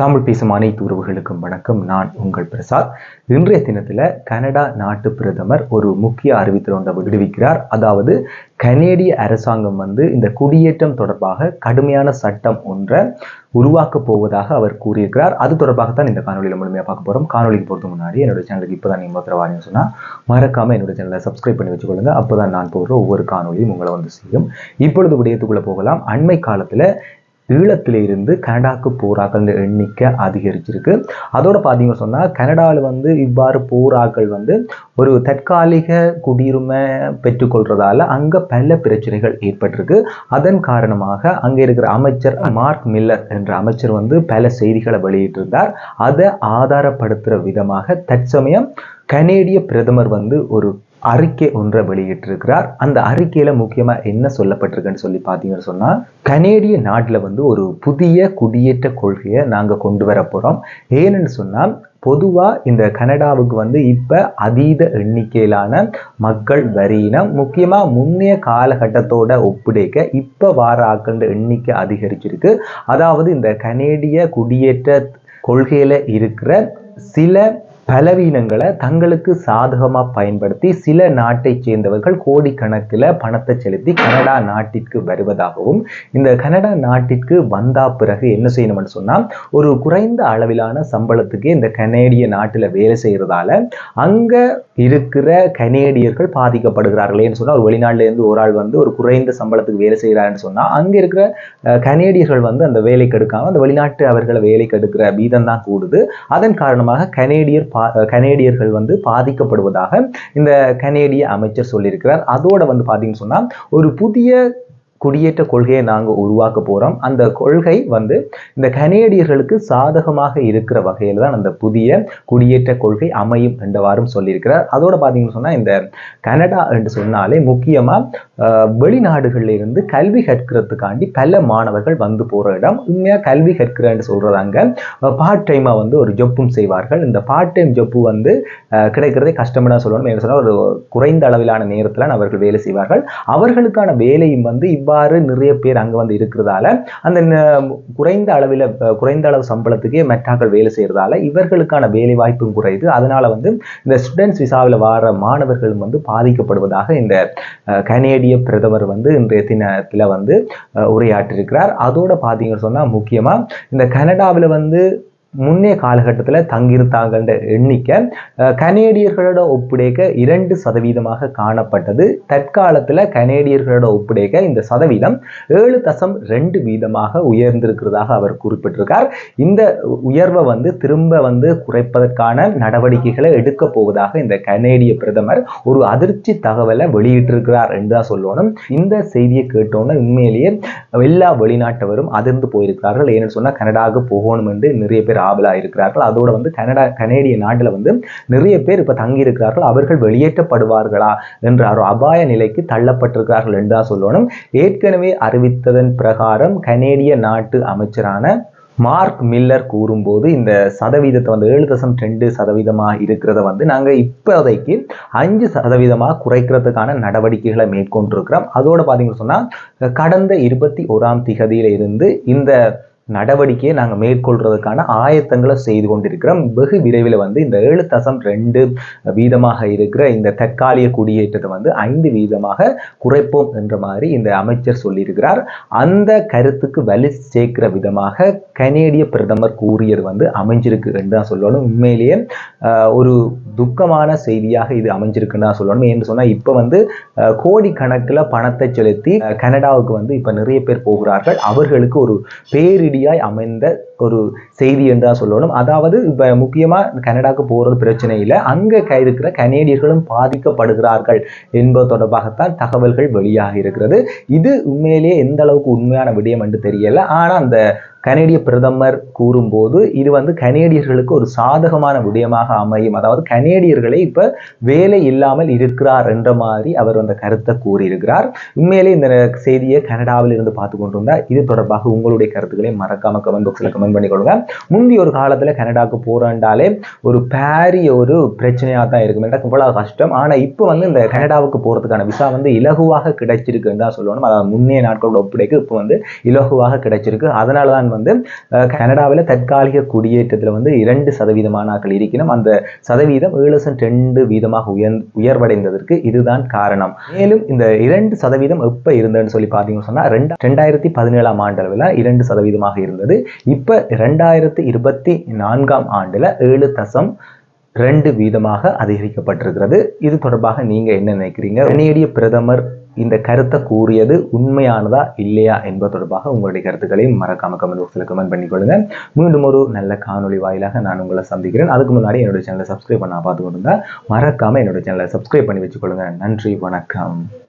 தமிழ் பேசும் அனைத்து உறவுகளுக்கும் வணக்கம். நான் உங்கள் பிரசாத். இன்றைய தினத்தில் கனடா நாட்டு பிரதமர் ஒரு முக்கிய அறிவித்தல் ஒன்றை விடுவிக்கிறார். அதாவது கனேடிய அரசாங்கம் வந்து இந்த குடியேற்றம் தொடர்பாக கடுமையான சட்டம் ஒன்றை உருவாக்கப் போவதாக அவர் கூறியிருக்கிறார். அது தொடர்பாக தான் இந்த காணொலியில் முழுமையாக பார்க்க போகிறோம் காணொலிக்கு போகிறது முன்னாடி என்னோட சேனலுக்கு இப்போ தான் நீங்கள் முதல்வாரின்னு சொன்னால் மறக்காமல் என்னோட சேனலை சப்ஸ்கிரைப் பண்ணி வச்சுக்கொள்ளுங்க. அப்போ தான் நான் போடுற ஒவ்வொரு காணொலியும் உங்களை வந்து செய்யும் இப்பொழுது விடயத்துக்குள்ளே போகலாம். அண்மை காலத்தில் ஈழத்திலிருந்து இருந்து கனடாக்கு எண்ணிக்கை அதிகரிச்சிருக்கு. அதோட பார்த்தீங்கன்னு சொன்னால் கனடாவில் வந்து இவ்வாறு போராக்கள் வந்து ஒரு தற்காலிக குடியுரிமை பெற்றுக்கொள்றதால அங்கே பல பிரச்சனைகள் ஏற்பட்டிருக்கு. அதன் காரணமாக அங்கே இருக்கிற அமைச்சர் மார்க் மில்லர் என்ற அமைச்சர் வந்து பல செய்திகளை வெளியிட்டிருந்தார். அதை ஆதாரப்படுத்துகிற விதமாக தற்சமயம் கனேடிய பிரதமர் வந்து ஒரு அறிக்கை ஒன்றை வெளியிட்டிருக்கிறார். அந்த அறிக்கையில் முக்கியமாக என்ன சொல்லப்பட்டிருக்குன்னு சொல்லி பார்த்தீங்கன்னு சொன்னால் கனேடிய நாட்டில் வந்து ஒரு புதிய குடியேற்ற கொள்கையை நாங்கள் கொண்டு வர போகிறோம் ஏன்னு சொன்னால் பொதுவாக இந்த கனடாவுக்கு வந்து இப்போ அதீத எண்ணிக்கையிலான மக்கள் வரியினம் முக்கியமாக முன்னைய காலகட்டத்தோட ஒப்பிடைக்க இப்போ வார ஆக்கள் எண்ணிக்கை அதிகரிச்சிருக்கு. அதாவது இந்த கனேடிய குடியேற்ற கொள்கையில் இருக்கிற சில பலவீனங்களை தங்களுக்கு சாதகமாக பயன்படுத்தி சில நாட்டை சேர்ந்தவர்கள் கோடிக்கணக்கில் பணத்தை செலுத்தி கனடா நாட்டிற்கு வருவதாகவும் இந்த கனடா நாட்டிற்கு வந்தா பிறகு என்ன செய்யணும்னு சொன்னால் ஒரு குறைந்த அளவிலான சம்பளத்துக்கு இந்த கனேடிய நாட்டில் வேலை செய்கிறதால அங்கே இருக்கிற கனேடியர்கள் பாதிக்கப்படுகிறார்களேன்னு சொன்னால் ஒரு வெளிநாட்டிலேருந்து ஒரு ஆள் வந்து ஒரு குறைந்த சம்பளத்துக்கு வேலை செய்கிறாருன்னு சொன்னால் அங்கே இருக்கிற கனேடியர்கள் வந்து அந்த வேலைக்கு எடுக்காமல் அந்த வெளிநாட்டு அவர்களை வேலைக்கு எடுக்கிற வீதம் தான் கூடுது. அதன் காரணமாக கனேடியர் கனேடியர்கள் வந்து பாதிக்கப்படுவதாக இந்த கனேடிய அமைச்சர் சொல்லியிருக்கிறார். அதோட வந்து பார்த்தீங்கன்னு சொன்னால் ஒரு புதிய குடியேற்ற கொள்கையை நாங்கள் உருவாக்க போகிறோம் அந்த கொள்கை வந்து இந்த கனேடியர்களுக்கு சாதகமாக இருக்கிற வகையில் தான் அந்த புதிய குடியேற்ற கொள்கை அமையும் என்றவாறும் சொல்லியிருக்கிறார். அதோட பார்த்தீங்கன்னு சொன்னால் இந்த கனடா என்று சொன்னாலே முக்கியமாக வெளிநாடுகளில் இருந்து கல்வி கற்கிறதுக்காண்டி பல மாணவர்கள் வந்து போகிற இடம். உண்மையாக கல்வி கற்கிறேன்னு சொல்கிறது அங்கே. பார்ட் டைமாக வந்து ஒரு ஜொப்பும் செய்வார்கள். இந்த பார்ட் டைம் ஜொப்பு வந்து கிடைக்கிறதே கஷ்டம்னு சொல்லணும். என்ன சொன்னால் ஒரு குறைந்த அளவிலான நேரத்தில் அவர்கள் வேலை செய்வார்கள். அவர்களுக்கான வேலையும் வந்து இவ்வாறு நிறைய பேர் அங்கே வந்து இருக்கிறதால அந்த குறைந்த அளவில் குறைந்த அளவு சம்பளத்துக்கே மெட்டாக்கள் வேலை செய்கிறதால இவர்களுக்கான வேலை வாய்ப்பும் குறையுது. அதனால வந்து இந்த ஸ்டூடெண்ட்ஸ் விசாவில் வர மாணவர்களும் வந்து பாதிக்கப்படுவதாக இந்த கனேடிய பிரதமர் வந்து இன்றைய தினத்தில் வந்து உரையாற்றிருக்கிறார் அதோட பார்த்தீங்கன்னு சொன்னால் முக்கியமாக இந்த கனடாவில் வந்து முன்னே காலகட்டத்தில் தங்கியிருந்தாங்கன்ற எண்ணிக்கை கனேடியர்களோட ஒப்புடைக்க இரண்டு சதவீதமாக காணப்பட்டது. தற்காலத்தில் கனேடியர்களோட ஒப்புடைக்க இந்த சதவீதம் ஏழு தசம் ரெண்டு வீதமாக உயர்ந்திருக்கிறதாக அவர் குறிப்பிட்டிருக்கார். இந்த உயர்வை வந்து திரும்ப வந்து குறைப்பதற்கான நடவடிக்கைகளை எடுக்க போவதாக இந்த கனேடிய பிரதமர் ஒரு அதிர்ச்சி தகவலை வெளியிட்டிருக்கிறார் என்று தான் சொல்லணும். இந்த செய்தியை கேட்டோன்னு உண்மையிலேயே எல்லா வெளிநாட்டவரும் அதிர்ந்து போயிருக்கிறார்கள். ஏன்னு சொன்னால் கனடாவுக்கு போகணும் என்று நிறைய பேர் ஆவலாக இருக்கிறார்கள் அதோட வந்து கனடா கனேடிய நாட்டில் வந்து நிறைய பேர் இப்போ தங்கி இருக்கிறார்கள் அவர்கள் வெளியேற்றப்படுவார்களா என்ற ஒரு அபாய நிலைக்கு தள்ளப்பட்டிருக்கிறார்கள் என்று தான் சொல்லணும். ஏற்கனவே அறிவித்ததன் பிரகாரம் கனேடிய நாட்டு அமைச்சரான மார்க் மில்லர் கூறும்போது இந்த சதவீதத்தை வந்து ஏழு தசம் ரெண்டு சதவீதமாக இருக்கிறத வந்து நாங்கள் இப்போதைக்கு அஞ்சு சதவீதமாக குறைக்கிறதுக்கான நடவடிக்கைகளை மேற்கொண்டிருக்கிறோம். அதோட பார்த்தீங்கன்னு சொன்னால் கடந்த இருபத்தி ஓராம் திகதியில இருந்து இந்த நடவடிக்கையை நாங்கள் மேற்கொள்றதுக்கான ஆயத்தங்களை செய்து கொண்டிருக்கிறோம். வெகு விரைவில் வந்து இந்த ஏழு தசம் ரெண்டு வீதமாக இருக்கிற இந்த தற்காலிக குடியேற்றத்தை வந்து ஐந்து வீதமாக குறைப்போம் என்ற மாதிரி இந்த அமைச்சர் சொல்லியிருக்கிறார். அந்த கருத்துக்கு வலி சேர்க்கிற விதமாக கனேடிய பிரதமர் கூறியது வந்து அமைஞ்சிருக்கு என்று தான் சொல்லணும். உண்மையிலேயே ஒரு துக்கமான செய்தியாக இது அமைஞ்சிருக்குன்னு தான் சொல்லணும் ஏன்னு சொன்னால் இப்போ வந்து கோடிக்கணக்கில் பணத்தை செலுத்தி கனடாவுக்கு வந்து இப்போ நிறைய பேர் போகிறார்கள். அவர்களுக்கு ஒரு பேரிடியாய் அமைந்த ஒரு செய்தி என்று தான் சொல்லணும். அதாவது இப்போ முக்கியமாக கனடாவுக்கு போகிறது பிரச்சனை இல்லை. அங்கே இருக்கிற கனேடியர்களும் பாதிக்கப்படுகிறார்கள் என்பது தொடர்பாகத்தான் தகவல்கள் வெளியாக இருக்கிறது. இது உண்மையிலேயே எந்த அளவுக்கு உண்மையான விடயம் என்று தெரியல. ஆனால் அந்த கனேடிய பிரதமர் கூறும்போது இது வந்து கனேடியர்களுக்கு ஒரு சாதகமான விடயமாக அமையும். அதாவது கனேடியர்களை இப்போ வேலை இல்லாமல் இருக்கிறார் என்ற மாதிரி அவர் அந்த கருத்தை கூறியிருக்கிறார். உண்மையிலே இந்த செய்தியை கனடாவில் இருந்து பார்த்து கொண்டிருந்தால் இது தொடர்பாக உங்களுடைய கருத்துக்களை மறக்காம கமெண்ட் பாக்ஸில் கமெண்ட் பண்ணிக்கொள்ளுங்க. முந்தைய ஒரு காலத்தில் கனடாவுக்கு போகிறாண்டாலே ஒரு பாரிய ஒரு பிரச்சனையாக தான் இருக்கும். எனக்கு இவ்வளவு கஷ்டம். ஆனால் இப்போ வந்து இந்த கனடாவுக்கு போகிறதுக்கான விசா வந்து இலகுவாக கிடைச்சிருக்குன்னு தான் சொல்லணும். அதாவது முன்னே நாட்களோட ஒப்படைக்கு இப்போ வந்து இலகுவாக கிடைச்சிருக்கு. அதனால தான் வந்து கனடாவில் தற்காலிக குடியேற்றத்தில் வந்து இரண்டு சதவீத மாணாக்கள் இருக்கணும் அந்த சதவீதம் ஏழு தசம் ரெண்டு வீதமாக உயர் உயர்வடைந்ததற்கு இதுதான் காரணம். மேலும் இந்த இரண்டு சதவீதம் எப்போ இருந்ததுன்னு சொல்லி பார்த்தீங்கன்னு சொன்னால் ரெண்டா ரெண்டாயிரத்தி பதினேழாம் ஆண்டளவில் இரண்டு சதவீதமாக இருந்தது. இப்போ ரெண்டாயிரத்தி இருபத்தி நான்காம் ஆண்டில் ஏழு தசம் ரெண்டு வீதமாக அதிகரிக்கப்பட்டிருக்கிறது. இது தொடர்பாக நீங்கள் என்ன நினைக்கிறீங்க? கனேடிய பிரதமர் இந்த கருத்தை கூறியது உண்மையானதா இல்லையா என்பது தொடர்பாக உங்களுடைய கருத்துக்களையும் மறக்காம கமெண்ட் பாக்ஸில் கமெண்ட் பண்ணிக்கொள்ளுங்க. மீண்டும் ஒரு நல்ல காணொளி வாயிலாக நான் உங்களை சந்திக்கிறேன். அதுக்கு முன்னாடி என்னுடைய சேனலை சப்ஸ்கிரைப் பண்ண பார்த்து கொண்டிருந்தா மறக்காம என்னுடைய சேனலை சப்ஸ்கிரைப் பண்ணி வச்சுக்கொள்ளுங்க. நன்றி வணக்கம்.